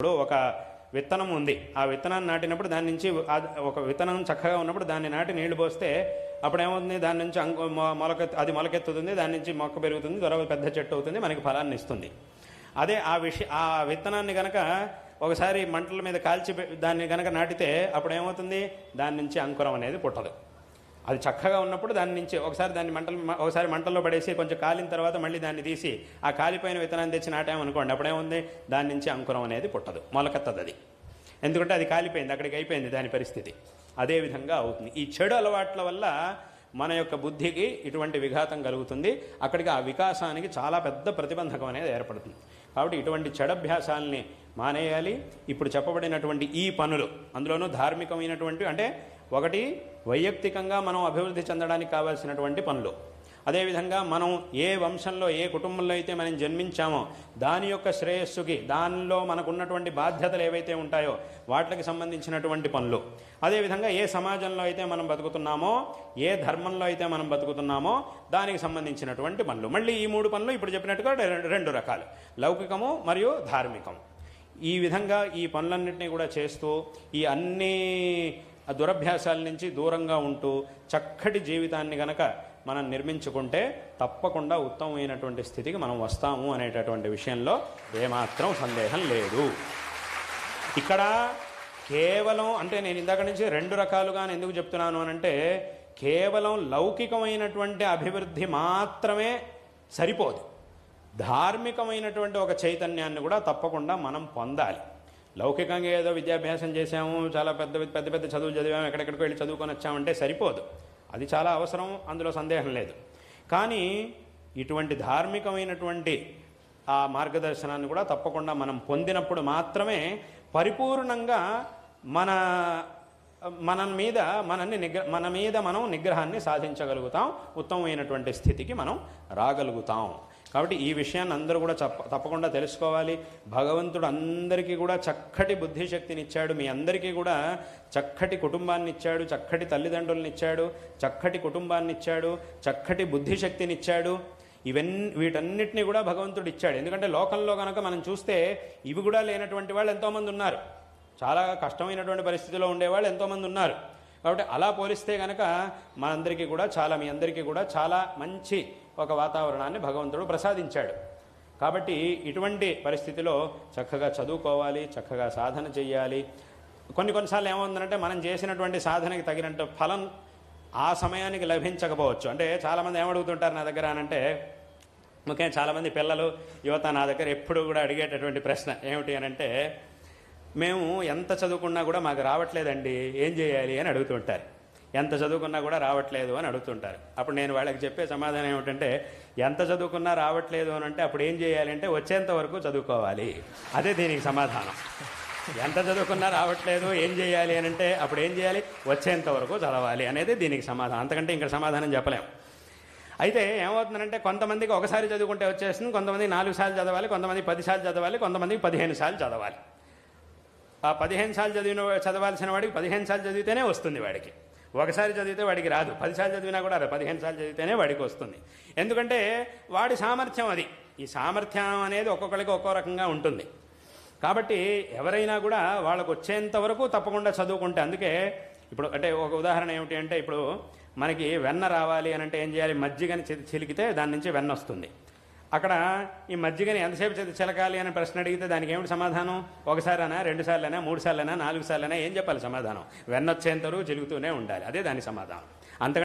ఇప్పుడు ఒక విత్తనం ఉంది. ఆ విత్తనాన్ని నాటినప్పుడు దాని నుంచి ఒక విత్తనం చక్కగా ఉన్నప్పుడు దాన్ని నాటి నీళ్ళు పోస్తే అప్పుడు ఏమవుతుంది దాని నుంచి అంకు మొలక మొలకెత్తు అది మొలకెత్తుతుంది. దాని నుంచి మొక్క పెరుగుతుంది. త్వరగా పెద్ద చెట్టు అవుతుంది. మనకి ఫలాన్ని ఇస్తుంది. అదే ఆ విష ఆ విత్తనాన్ని కనుక ఒకసారి మంటల మీద కాల్చి దాన్ని కనుక నాటితే అప్పుడు ఏమవుతుంది దాని నుంచి అంకురం అనేది పుట్టదు. అది చక్కగా ఉన్నప్పుడు దాని నుంచి ఒకసారి దాన్ని మంటలు ఒకసారి మంటల్లో పడేసి కొంచెం కాలిన తర్వాత మళ్ళీ దాన్ని తీసి ఆ కాలిపోయిన విత్తనాన్ని తెచ్చి నాటామనుకోండి అప్పుడేముంది దాని నుంచి అంకురం అనేది పుట్టదు. మొలకెత్తది అది. ఎందుకంటే అది కాలిపోయింది. అక్కడికి అయిపోయింది దాని పరిస్థితి. అదేవిధంగా అవుతుంది. ఈ చెడు అలవాట్ల వల్ల మన యొక్క బుద్ధికి ఇటువంటి విఘాతం కలుగుతుంది. అక్కడికి ఆ వికాసానికి చాలా పెద్ద ప్రతిబంధకం అనేది ఏర్పడుతుంది. కాబట్టి ఇటువంటి చెడభ్యాసాలని మానేయాలి. ఇప్పుడు చెప్పబడినటువంటి ఈ పనులు అందులోనూ ధార్మికమైనటువంటి అంటే ఒకటి వైయక్తికంగా మనం అభివృద్ధి చెందడానికి కావాల్సినటువంటి పనులు. అదేవిధంగా మనం ఏ వంశంలో ఏ కుటుంబంలో అయితే మనం జన్మించామో దాని యొక్క శ్రేయస్సుకి దానిలో మనకున్నటువంటి బాధ్యతలు ఏవైతే ఉంటాయో వాటికి సంబంధించినటువంటి పనులు. అదేవిధంగా ఏ సమాజంలో అయితే మనం బతుకుతున్నామో ఏ ధర్మంలో అయితే మనం బతుకుతున్నామో దానికి సంబంధించినటువంటి పనులు. మళ్ళీ ఈ మూడు పనులు ఇప్పుడు చెప్పినట్టుగా రెండు రకాలు. లౌకికము మరియు ధార్మికం ఈ విధంగా ఈ పనులన్నింటినీ కూడా చేస్తూ ఈ అన్ని ఆ దురభ్యాసాల నుంచి దూరంగా ఉంటూ చక్కటి జీవితాన్ని గనక మనం నిర్మించుకుంటే తప్పకుండా ఉత్తమమైనటువంటి స్థితికి మనం వస్తాము అనేటటువంటి విషయంలో ఏమాత్రం సందేహం లేదు. ఇక్కడ కేవలం అంటే నేను ఇందాక నుంచి రెండు రకాలుగా ఎందుకు చెప్తున్నాను అని అంటే కేవలం లౌకికమైనటువంటి అభివృద్ధి మాత్రమే సరిపోదు. ధార్మికమైనటువంటి ఒక చైతన్యాన్ని కూడా తప్పకుండా మనం పొందాలి. లౌకికంగా ఏదో విద్యాభ్యాసం చేసాము చాలా పెద్ద పెద్ద పెద్ద చదువు చదివాము ఎక్కడెక్కడికి వెళ్ళి చదువుకొని వచ్చామంటే సరిపోదు. అది చాలా అవసరం అందులో సందేహం లేదు. కానీ ఇటువంటి ధార్మికమైనటువంటి ఆ మార్గదర్శనాన్ని కూడా తప్పకుండా మనం పొందినప్పుడు మాత్రమే పరిపూర్ణంగా మన మన మీద మనల్ని నిగ్ర మన మీద మనం నిగ్రహాన్ని సాధించగలుగుతాం ఉత్తమమైనటువంటి స్థితికి మనం రాగలుగుతాం. కాబట్టి ఈ విషయాన్ని అందరూ కూడా చప్ప తప్పకుండా తెలుసుకోవాలి. భగవంతుడు అందరికీ కూడా చక్కటి బుద్ధిశక్తిని ఇచ్చాడు మీ అందరికీ కూడా చక్కటి కుటుంబాన్ని ఇచ్చాడు చక్కటి తల్లిదండ్రులను ఇచ్చాడు చక్కటి కుటుంబాన్ని ఇచ్చాడు చక్కటి బుద్ధిశక్తిని ఇచ్చాడు ఇవన్నీ వీటన్నిటిని కూడా భగవంతుడు ఇచ్చాడు ఎందుకంటే లోకంలో కనుక మనం చూస్తే ఇవి కూడా లేనటువంటి వాళ్ళు ఎంతోమంది ఉన్నారు. చాలా కష్టమైనటువంటి పరిస్థితిలో ఉండేవాళ్ళు ఎంతోమంది ఉన్నారు. కాబట్టి అలా పోలిస్తే కనుక మనందరికీ కూడా చాలా మీ అందరికీ కూడా చాలా మంచి ఒక వాతావరణాన్ని భగవంతుడు ప్రసాదించాడు. కాబట్టి ఇటువంటి పరిస్థితిలో చక్కగా చదువుకోవాలి చక్కగా సాధన చేయాలి కొన్ని కొన్నిసార్లు ఏమవుతుందంటే మనం చేసినటువంటి సాధనకి తగినంత ఫలం ఆ సమయానికి లభించకపోవచ్చు. అంటే చాలామంది ఏమడుగుతుంటారు నా దగ్గర అని అంటే ముఖ్యంగా చాలామంది పిల్లలు యువత నా దగ్గర ఎప్పుడు కూడా అడిగేటటువంటి ప్రశ్న ఏమిటి అని అంటే మేము ఎంత చదువుకున్నా కూడా మాకు రావట్లేదండి ఏం చేయాలి అని అడుగుతుంటారు ఎంత చదువుకున్నా కూడా రావట్లేదు అని అడుగుతుంటారు. అప్పుడు నేను వాళ్ళకి చెప్పే సమాధానం ఏమిటంటే ఎంత చదువుకున్నా రావట్లేదు అని అంటే అప్పుడు ఏం చేయాలి అంటే వచ్చేంత వరకు చదువుకోవాలి. అదే దీనికి సమాధానం. ఎంత చదువుకున్నా రావట్లేదు ఏం చేయాలి అని అంటే అప్పుడు ఏం చేయాలి? వచ్చేంత వరకు చదవాలి అనేది దీనికి సమాధానం. అంతకంటే ఇంకా సమాధానం చెప్పలేము అయితే ఏమవుతుందంటే కొంతమందికి ఒకసారి చదువుకుంటే వచ్చేస్తుంది కొంతమంది నాలుగు సార్లు చదవాలి కొంతమంది పది సార్లు చదవాలి కొంతమందికి పదిహేను సార్లు చదవాలి. ఆ పదిహేను సార్లు చదివిన చదవాల్సిన వాడికి పదిహేను సార్లు చదివితేనే వస్తుంది వాడికి. ఒకసారి చదివితే వాడికి రాదు. పదిసార్లు చదివినా కూడా రాదు. పదిహేను సార్లు చదివితేనే వాడికి వస్తుంది. ఎందుకంటే వాడి సామర్థ్యం అది. ఈ సామర్థ్యం అనేది ఒక్కొక్కరికి ఒక్కో రకంగా ఉంటుంది. కాబట్టి ఎవరైనా కూడా వాళ్ళకు వచ్చేంత వరకు తప్పకుండా చదువుకుంటే అందుకే ఇప్పుడు అంటే ఒక ఉదాహరణ ఏమిటి అంటే ఇప్పుడు మనకి వెన్న రావాలి అని అంటే ఏం చేయాలి? మజ్జిగని చిలికితే దాని నుంచి వెన్న వస్తుంది. అక్కడ ఈ మజ్జిగని ఎంతసేపు చిలకాలి అని ప్రశ్న అడిగితే దానికి ఏమిటి సమాధానం? ఒకసారైనా రెండు సార్లైనా మూడు సార్లైనా నాలుగు సార్లైనా ఏం చెప్పాలి సమాధానం? వెన్నొచ్చేంతరూ వచ్చేంత చిలుగుతూనే ఉండాలి. అదే దాని సమాధానం. అంతగా